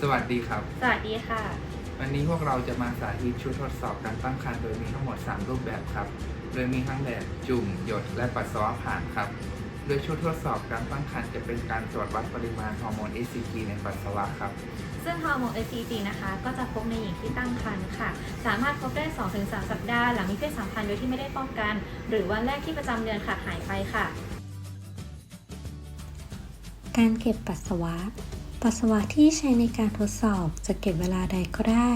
สวัสดีครับ สวัสดีค่ะ วันนี้พวกเราจะมาสาธิตชุดทดสอบการตั้งครรภ์โดยมีทั้งหมด 3 รูปแบบครับ โดยมีทั้งแบบจุ่ม หยด และปัสสาวะผ่านครับ โดยชุดทดสอบการตั้งครรภ์จะเป็นการตรวจวัดปริมาณฮอร์โมน HCG ในปัสสาวะครับ ซึ่งฮอร์โมน HCG นะคะ ก็จะพบในหญิงที่ตั้งครรภ์ค่ะ สามารถพบได้ 2-3 สัปดาห์หลังมีเพศสัมพันธ์โดยที่ไม่ได้ป้องกัน หรือวันแรกที่ประจำเดือนขาดหายไปค่ะ การเก็บปัสสาวะ ปัสสาวะที่ใช้ในการทดสอบจะเก็บเวลาใดก็ได้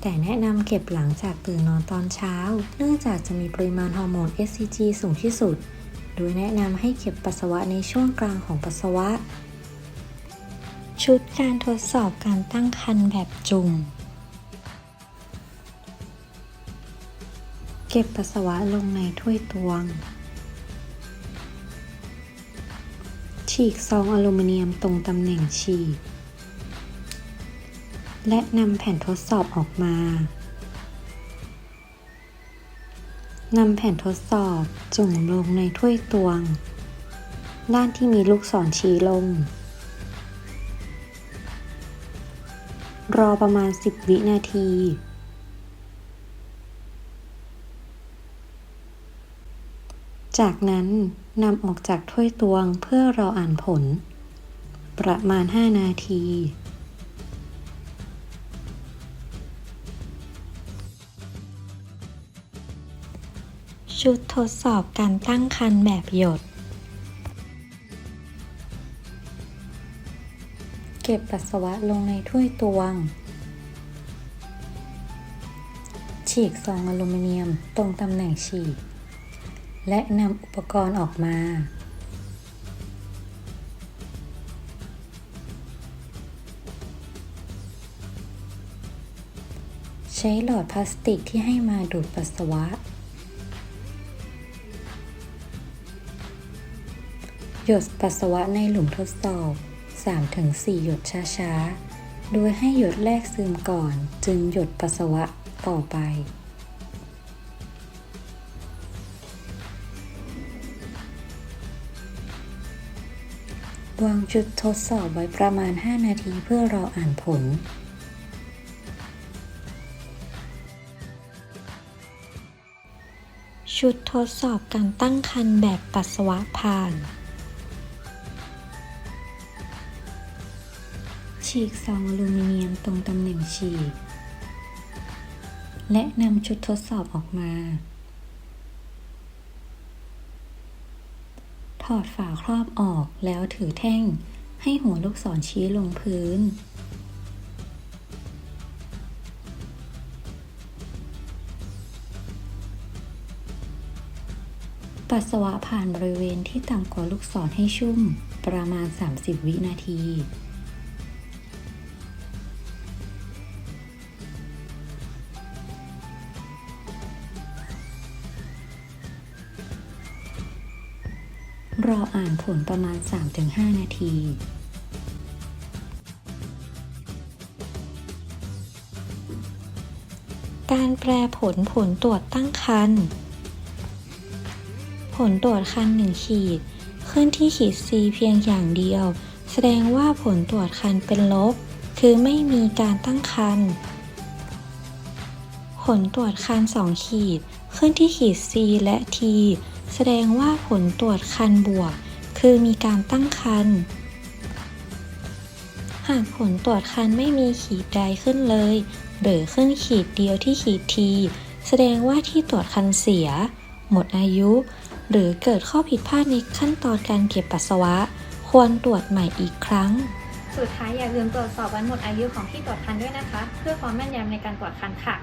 แต่แนะนำเก็บหลังจากตื่นนอนตอนเช้า เนื่องจากจะมีปริมาณฮอร์โมน HCG สูงที่สุด โดยแนะนำให้เก็บปัสสาวะในช่วงกลางของปัสสาวะ ชุดการทดสอบการตั้งครรภ์แบบจุ่ม เก็บปัสสาวะลงในถ้วยตวง ฉีกซองอลูมิเนียมตรงตำแหน่งฉีก และนำแผ่นทดสอบออกมานำแผ่นทดสอบจุ่มลงในถ้วยตวง ด้านที่มีลูกศรชี้ลง รอประมาณ 10 วินาที จากนั้นนำออกจากถ้วยตวงเพื่อรออ่านผล ประมาณ 5 นาที ชุดทดสอบการตั้งครรภ์แบบหยด เก็บปัสสาวะลงในถ้วยตวง ฉีกซองอลูมิเนียมตรงตำแหน่งฉีก และนำอุปกรณ์ออกมา ใช้หลอดพลาสติกที่ให้มาดูดปัสสาวะ หยดปัสสาวะในหลุมทดสอบ 3-4 หยดช้าๆ โดยให้หยดแรกซึมก่อนจึงหยดปัสสาวะต่อไป วางจุดทดสอบไว้ประมาณ 5 นาทีเพื่อรออ่านผล ชุดทดสอบการตั้งครรภ์แบบปัสสาวะผ่าน ฉีกซองอลูมิเนียมตรงตำแหน่งฉีก และนำชุดทดสอบออกมา ถอดฝาครอบออกแล้วถือแท่ง ให้หัวลูกศรชี้ลงพื้น ปัสสาวะผ่านบริเวณที่ต่ำกว่าลูกศรให้ชุ่มประมาณ 30 วินาที รออ่านผลประมาณ 3-5 นาทีการแปลผลผลตรวจตั้งครรภ์ผลตรวจคันหนึ่งขีด ขึ้นที่ขีด C เพียงอย่างเดียว แสดงว่าผลตรวจคันเป็นลบ คือไม่มีการตั้งครรภ์ผลตรวจคันสองขีด ขึ้นที่ขีด C และ T แสดงว่าผลตรวจคันบวก คือมีการตั้งครรภ์หากผลตรวจคันไม่มีขีดใดขึ้นเลย หรือขึ้นขีดเดียวที่ขีด T แสดงว่าที่ตรวจคันเสีย หมดอายุ หรือเกิดข้อผิดพลาดในขั้นตอนการเก็บปัสสาวะ ควรตรวจใหม่อีกครั้ง สุดท้ายอย่าลืมตรวจสอบวันหมดอายุของที่ตรวจคันด้วยนะคะ เพื่อความแม่นยำในการตรวจคันค่ะ